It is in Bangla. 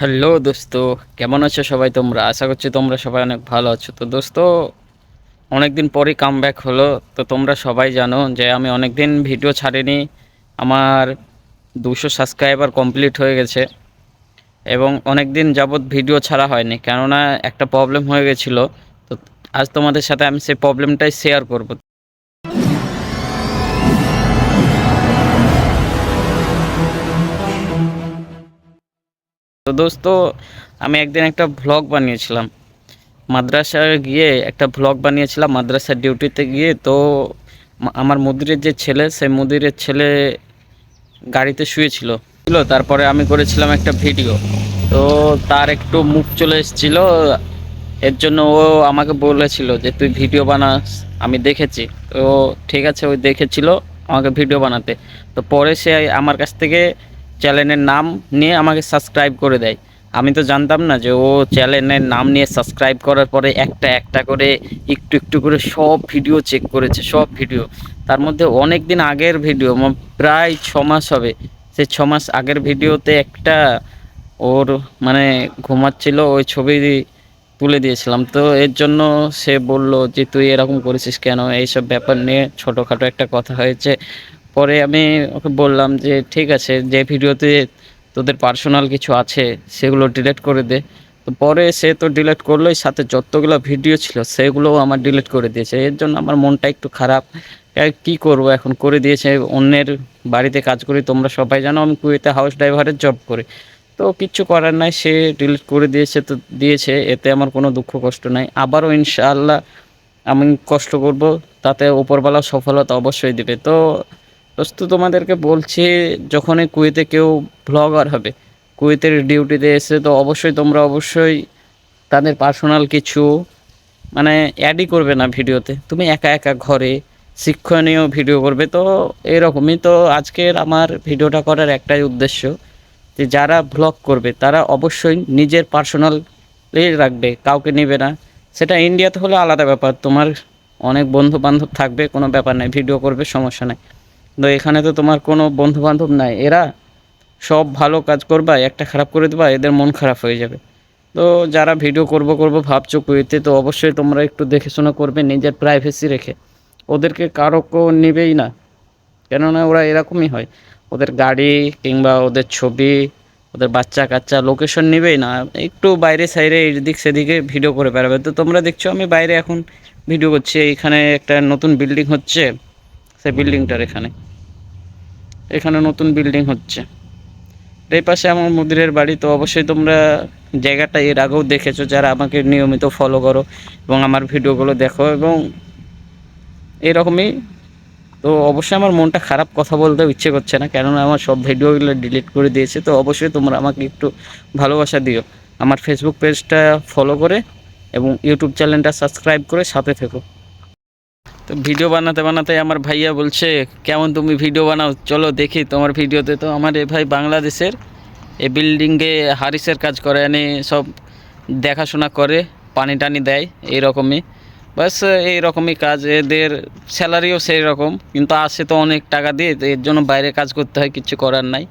হ্যালো দোস্ত, কেমন আছো সবাই তোমরা? আশা করছি তোমরা সবাই অনেক ভালো আছো। তো দোস্ত অনেক দিন পরই কাম ব্যাক হলো। তো তোমরা সবাই জানো যে আমি অনেক দিন ভিডিও ছাড়িনি। আমার দুশো সাবস্ক্রাইবার কমপ্লিট হয়ে গেছে। এবং অনেক দিন যাবৎ ভিডিও ছাড়া হয়নি। কেননা একটা প্রবলেম হয়ে গেছিল। তো আজ তোমাদের সাথে আমি সেই প্রবলেমটাই শেয়ার করব। তো দোস্ত, আমি একদিন একটা ভ্লগ বানিয়েছিলাম। মাদ্রাসায় গিয়ে একটা ভ্লগ বানিয়েছিলাম, মাদ্রাসার ডিউটিতে গিয়ে। তো আমার মুদিরের যে ছেলে সেই মুদিরের ছেলে গাড়িতে শুয়েছিল। ছিল তারপরে আমি করেছিলাম একটা ভিডিও তো তার একটু মুখ চলে এসেছিল। এর জন্য ও আমাকে বলেছিল যে, তুই ভিডিও বানাস, আমি দেখেছি। তো ঠিক আছে ওই দেখেছিল আমাকে ভিডিও বানাতে। তো পরে সে আমার কাছ থেকে চ্যানেলের নাম নিয়ে আমাকে সাবস্ক্রাইব করে দেয়। আমি তো জানতাম না যে ও চ্যানেলের নাম নিয়ে সাবস্ক্রাইব করার পরে একটা একটা করে একটু একটু করে সব ভিডিও চেক করেছে, সব ভিডিও তার মধ্যে অনেক দিন আগের ভিডিও প্রায় ছ মাস হবে। সে ছ মাস আগের ভিডিওতে একটা ওর মানে ঘুমাচ্ছিল, ওই ছবি তুলে দিয়েছিলাম। তো এর জন্য সে বলল যে, তুই এরকম করেছিস কেন? এইসব ব্যাপার নিয়ে ছোটোখাটো একটা কথা হয়েছে। পরে আমি ওকে বললাম যে, ঠিক আছে, যে ভিডিওতে তোদের পার্সোনাল কিছু আছে, সেগুলো ডিলিট করে দে। তো পরে সে তো ডিলিট করলোই, সাথে যতগুলো ভিডিও ছিল, সেগুলোও আমার ডিলিট করে দিয়েছে। এর জন্য আমার মনটা একটু খারাপ। কি করব এখন? করে দিয়েছে, অন্যের বাড়িতে কাজ করি, তোমরা সবাই জানো আমি কুয়েতে হাউস ড্রাইভারের জব করি। তো কিচ্ছু করার নাই, সে ডিলিট করে দিয়েছে, তো দিয়েছে, এতে আমার কোনো দুঃখ কষ্ট নাই। আবারও ইনশাআল্লাহ আমি কষ্ট করব, তাতে ওপরবেলা সফলতা অবশ্যই দিবে। তো দোস্ত তোমাদেরকে বলছি, যখনই কুয়েতে কেউ ব্লগার হবে, কুয়েতের ডিউটিতে এসে তো অবশ্যই তোমরা অবশ্যই তাদের পার্সোনাল কিছু মানে অ্যাডই করবে না ভিডিওতে। তুমি একা একা ঘরে শিক্ষণীয় ভিডিও করবে, তো এরকমই তো আজকের আমার ভিডিওটা করার একটাই উদ্দেশ্য, যে যারা ব্লগ করবে, তারা অবশ্যই নিজের পার্সোনাল রাখবে, কাউকে নেবে না। সেটা ইন্ডিয়াতে হলে আলাদা ব্যাপার, তোমার অনেক বন্ধু বান্ধব থাকবে, কোনো ব্যাপার নাই ভিডিও করবে, সমস্যা নাই। তো এখানে তো তোমার কোনো বন্ধু বান্ধব নাই। এরা সব ভালো কাজ করবা, একটা খারাপ করে দেবা, এদের মন খারাপ হয়ে যাবে। তো যারা ভিডিও করব করব ভাবছ কুয়েতে, তো অবশ্যই তোমরা একটু দেখে শুনে করবে, নিজের প্রাইভেসি রেখে। ওদেরকে কারও নেবেই না। কেননা ওরা এরকমই হয়। ওদের গাড়ি কিংবা ওদের ছবি, ওদের বাচ্চা কাচ্চা লোকেশন নেবেই না। একটু বাইরে সাইডে এদিক সেদিকে ভিডিও করে বেড়াবে। তো তোমরা দেখছ আমি বাইরে এখন ভিডিও করছি। এইখানে একটা নতুন বিল্ডিং হচ্ছে, সেই বিল্ডিংটার এখানে। এখানে নতুন বিল্ডিং হচ্ছে। এই পাশে আমার মুদিরের বাড়ি, তো অবশ্যই তোমরা জায়গাটা এর আগেও দেখেছ, যারা আমাকে নিয়মিত ফলো করো এবং আমার ভিডিওগুলো দেখো এবং এরকমই। তো অবশ্যই আমার মনটা খারাপ কথা বলতেও ইচ্ছে করছে না, কেননা আমার সব ভিডিওগুলো ডিলিট করে দিয়েছে, তো অবশ্যই তোমরা আমাকে একটু ভালোবাসা দিও। আমার ফেসবুক পেজটা ফলো করে এবং ইউটিউব চ্যানেলটা সাবস্ক্রাইব করে সাথে থেকো। তো ভিডিও বানাতে বানাতে আমার ভাইয়া বলছে, কেমন তুমি ভিডিও বানাও? চলো দেখি তোমার ভিডিওতে। তো আমার এ ভাই বাংলাদেশের, এ বিল্ডিংয়ে হারিসের কাজ করে, এনে সব দেখাশোনা করে, পানি টানি দেয়, এইরকমই। বাস, এইরকমই কাজ, এদের স্যালারিও সেই রকম কিন্তু আসে তো অনেক টাকা দিয়ে, এর জন্য বাইরে কাজ করতে হয়, কিছু করার নাই।